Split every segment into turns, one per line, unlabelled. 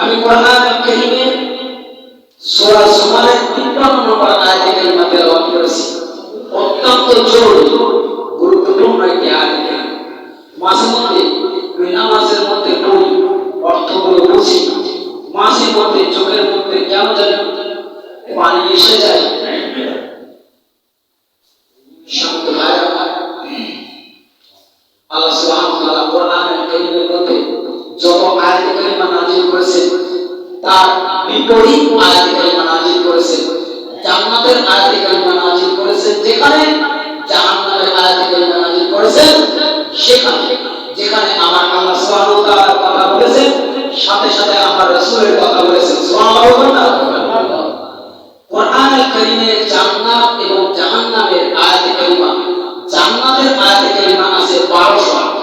আমি কোরআন কারিমে সূরা সুমারের 53 নম্বর আয়াতের মধ্যে উল্লেখ করেছি। অত্যন্ত জরুরি, গুরুত্বপূর্ণ একটি আয়াত মাসে মধ্যে আমি নামাজের মধ্যে পড়ি অর্থগুলো বুঝি, মাঝে মধ্যে তার বিপরীত আয়াতে কালিমা নাজিল জান্নাতের আয়াতে কালিমা নাজিল যেখানে, জাহান্নামের আয়াতে কালিমা নাজিল সেখানে। যেখানে আমার আল্লাহ সুবহানাহু ওয়া তাআলার কথা বলেছেন, সাথে সাথে আমার রাসূলের কথা বলেছেন। সুবহানাল্লাহ কোরআন কারিমে জান্নাত এবং জাহান্নামের আয়াতে কালিমা জান্নাতের আয়াতে আছে 1200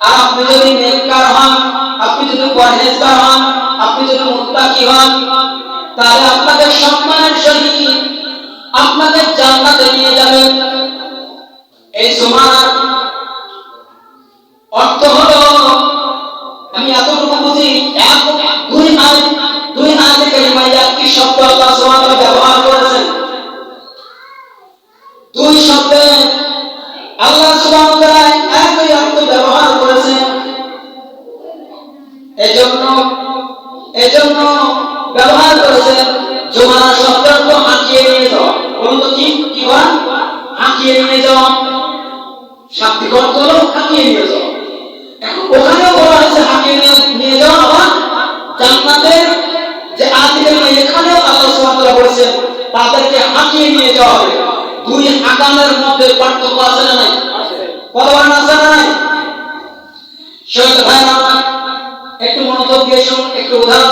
আর আপনি যদি নেককার হন, আপনি যদি পরহেজগার হন, আপনি যদি মুত্তাকি হন, তাহলে আপনাদের সম্মানের সহিত আপনাদের জান্নাতে নিয়ে যাবেন। এই সুমার অর্থ নিয়ে নিয়ে নিয়ে আবার জান্নাতের যে আদিকে এখানেও আল্লাহ সুবহানাহু বলেছেন তাদেরকে হাঁকিয়ে নিয়ে যাওয়া হবে। দুই আকামের মধ্যে পার্থক্য আছে নাই? কতবার আছে নাই? শহীদ ভাই একটু মনোযোগ দিয়ে শুনুন একটু উদাহরণ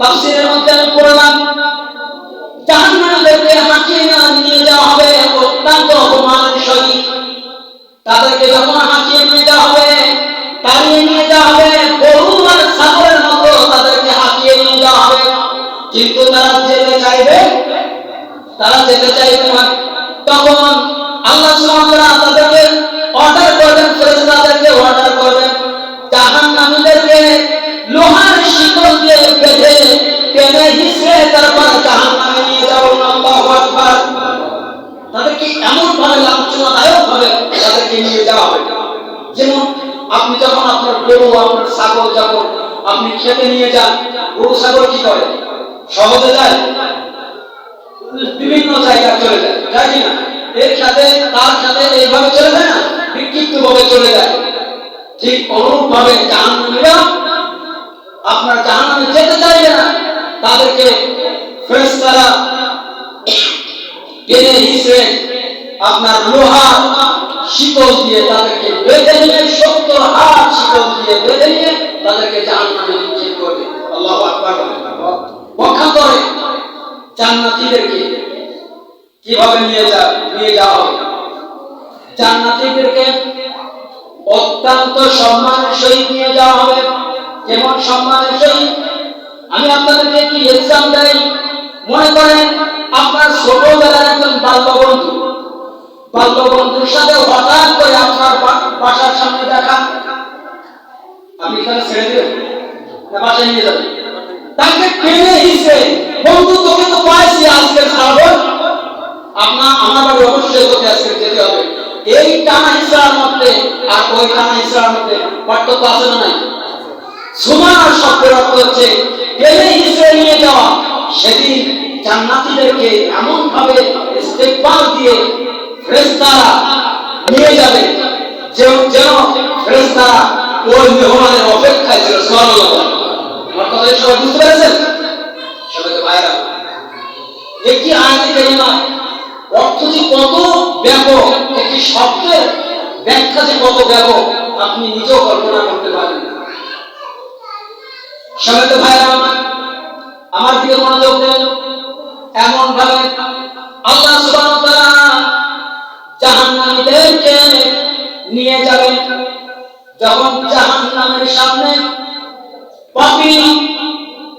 তাফসীরের মধ্যে পড়লাম জাহান্নামীদেরকে নেওয়া নিয়ে যাওয়া হবে, অত্যন্ত অপমানের সহিত। তাদেরকে যখন হাঁটিয়ে নিয়ে যাওয়া হবে, তাড়িয়ে নিয়ে যাওয়া হবে মতো তাদেরকে হাঁটিয়ে নিয়ে যাওয়া হবে। কিন্তু তারা যেতে চাইবে? তারা যেতে চাইবে না। তখন আল্লাহ সুবহানাহু তাদেরকে অর্ডার করবেন ফেরেশতাদেরকে অর্ডার করবেন। জাহান্নামীদেরকে লোহার তাদেরকে নিয়ে যাওয়া হবে। যেমন আপনি যখন আপনার গরু, আপনার ছাগল যখন আপনি খেতে নিয়ে যান, গরু, ছাগল কি করে? সহজে যায়? বিভিন্ন জায়গায় চলে যায় যায় কি না? এর সাথে, তার সাথে এইভাবে চলে যায় না? বিক্ষিপ্ত ভাবে চলে যায়। ঠিক অনুরূপ ভাবে জাহান্নামীরা আপনার জাহান্নামে যেতে চাইবে না। তাদেরকে ফেরেশতারা টেনে হিসেবে আপনার লোহা শিকল দিয়ে তাদেরকে বেঁধে নিয়ে, সত্তর হাত শিকল দিয়ে বেঁধে নিয়ে তাদেরকে জাহান্নামে নিক্ষেপ করবে। আল্লাহু আকবার পক্ষান্তরে জান্নাতীদেরকে কীভাবে নিয়ে যা, নিয়ে যাওয়া হবে? অত্যন্ত সম্মানের সহিত নিয়ে যাওয়া হবে। যেমন সম্মানের সহিত? আমি আপনাদেরকে একটি এক্সাম দেই। মনে করেন, আপনার ছোটবেলার একজন বাল্য বন্ধু বাল্য বন্ধুর সাথে হঠাৎ করে আপনার বাসার সামনে দেখা। আপনি এখানে ছেড়ে দেবেন? বাসায় নিয়ে যাবেন? তাকে টেনে হিসে বন্ধু, তোকে তো পাইছি আজকে ছাড়বো আপনার আমার বাড়ি অবশ্যই তোকে আজকে যেতে হবে। এই টানা হিসার মধ্যে আর ওই টানা হিসার মধ্যে পার্থক্য আছে না নাই? সমান শব্দের অর্থ হচ্ছে, টেনে হিসে নিয়ে যাওয়া। সেদিন জান্নাতীদেরকে এমন ভাবে ইস্তেকবাল দিয়ে নিয়ে যাবে। যেন ওই মেহমানের অপেক্ষায় ছিল আমার কথা সবাই বুঝতে পেরেছেন? সবাইকে একটি আয়াতি অর্থ যে কত ব্যাপক, একটি শব্দের ব্যাখ্যা যে কত ব্যাপক, আপনি নিজেও কল্পনা করতে পারেন সবাইকে ভাইরা আমার আমার দিকে মনোযোগ দেন। এমন ভাবে আল্লাহ তাআলা জাহান্নামীদেরকে নিয়ে যাবেন। যখন জাহান্নামের সামনে পাপি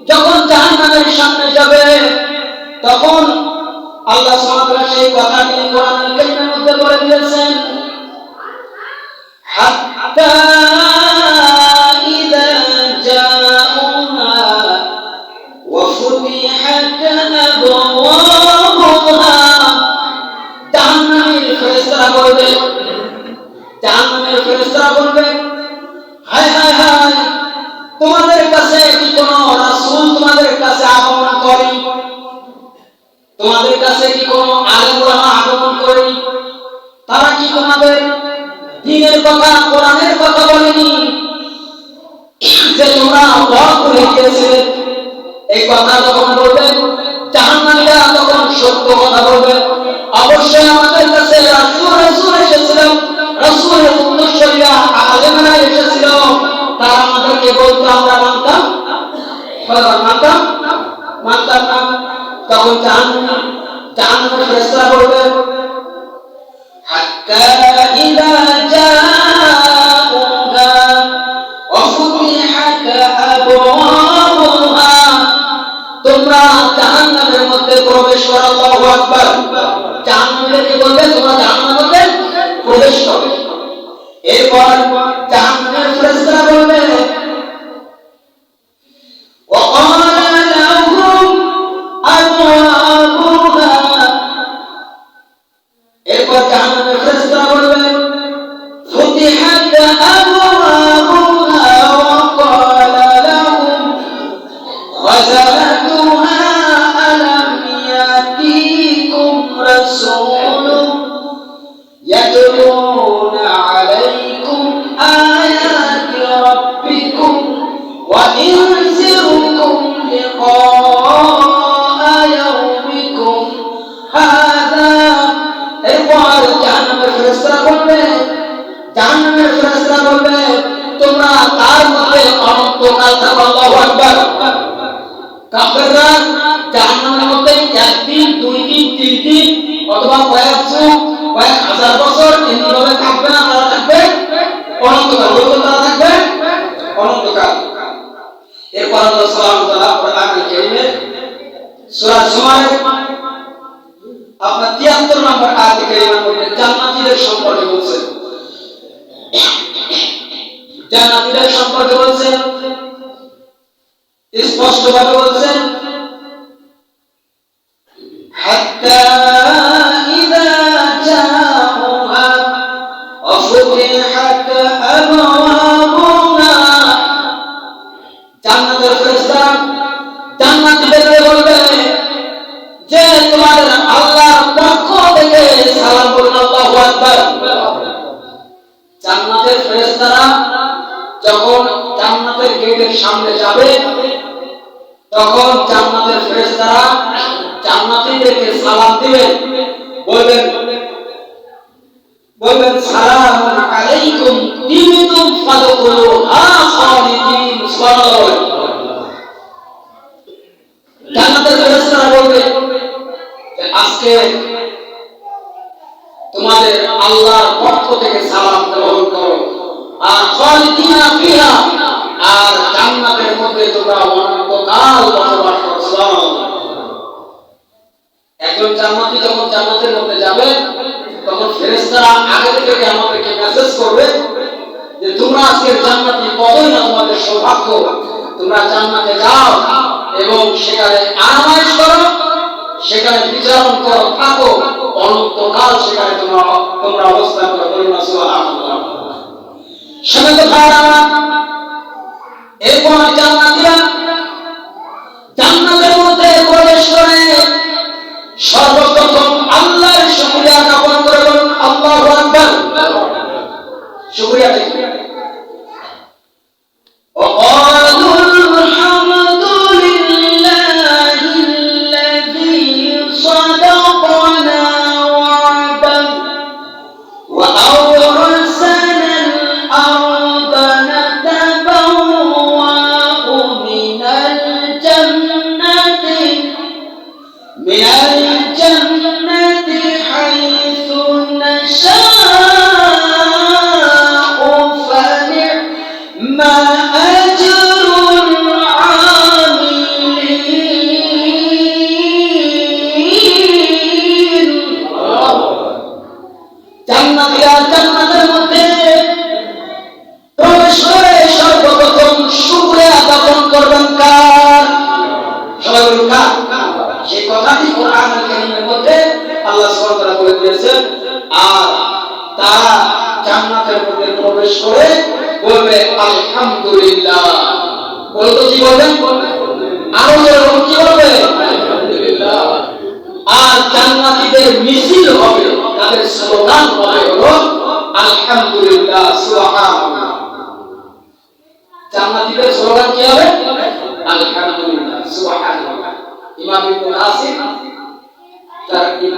যখন জাহান্নামের সামনে যাবে, তখন আল্লাহ সুবহানাহু সেই কথাটি কোরআনুল কারীমের মধ্যে বলে দিয়েছেন। হাত্তা তোমাদের কাছে কি কোন আলেম আগমন করেনি? তারা কি তোমাদের দ্বীনের কথা, কোরআনের কথা বলেনি? যে তোমরা অবাক করে গিয়েছিলে। এই কথা যখন বলবে, জাহান্নামীরা তখন সত্য কথা বলবে। অবশ্যই আমাদের কাছে রাসূল রাসূল এসেছিলেন রাসূলের উত্তরসূরিরা, আলেমরা এসেছিল। তারা আমাদেরকে বলতো, আমরা মানতাম। মানতাম? মানতাম না। তখন জাহান্নাম তোমরা মধ্যে প্রবেশ করো কি বলবে? তোমরা প্রবেশ এরপর জাহান্নামের ফেরেশতারা বলবে এরপর আল্লাহ সুবহানাহু ওয়া তাআলা সম্পর্কে বলছেন। জান্নাতীদের সম্পর্কে বলছেন। স্পষ্টভাবে বলছেন যখন জান্নাতের গেটের সামনে যাবে, তখন জান্নাতের ফেরেশতারা জান্নাতীদেরকে সালাম দিবেন। বলবেন বলবেন, সালামুন আলাইকুম তিবতুম ফাদখুলুহা খালিদিন সুবহানাল্লাহ জান্নাতের ফেরেশতারা বলবে যে আজকে তোমাদের আল্লাহর পক্ষ থেকে সালাম গ্রহণ করো। আর ফিহা আর জান্নাতের মধ্যে তোমরা অনন্তকাল বসবাস করো সুবহানাল্লাহ একজন জান্নাতি যখন জান্নাতের মধ্যে যাবে, তখন ফেরেশতারা আগে থেকে আমাদেরকে মেসেজ করবে যে, তোমরা আজকের জান্নাতি কতই না তোমাদের সৌভাগ্য, তোমরা জান্নাতে যাও এবং সেখানে আরামাইশ করো, সেখানে বিচারণ করো, থাকো, অনন্তকাল সেখানে তোমরা তোমরা অবস্থান করো। বলুন সুবহানাল্লাহ। ভাইরা আমার এরপর জান্নাতীরা দিয়েছেন আর তারা জান্নাতের মধ্যে প্রবেশ করে বলবে, আলহামদুলিল্লাহ। বলতো কি বলবেন আরও যেরকম কি বলবে? আর জান্নাতীদের মিছিল হবে, তাদের স্লোগান হবে হলো, আলহামদুলিল্লাহ, সুবহানাল্লাহ। জান্নাতীদের স্লোগান কি হবে? আলহামদুলিল্লাহ, সুবহানাল্লাহ। ইমাম ইবনে তার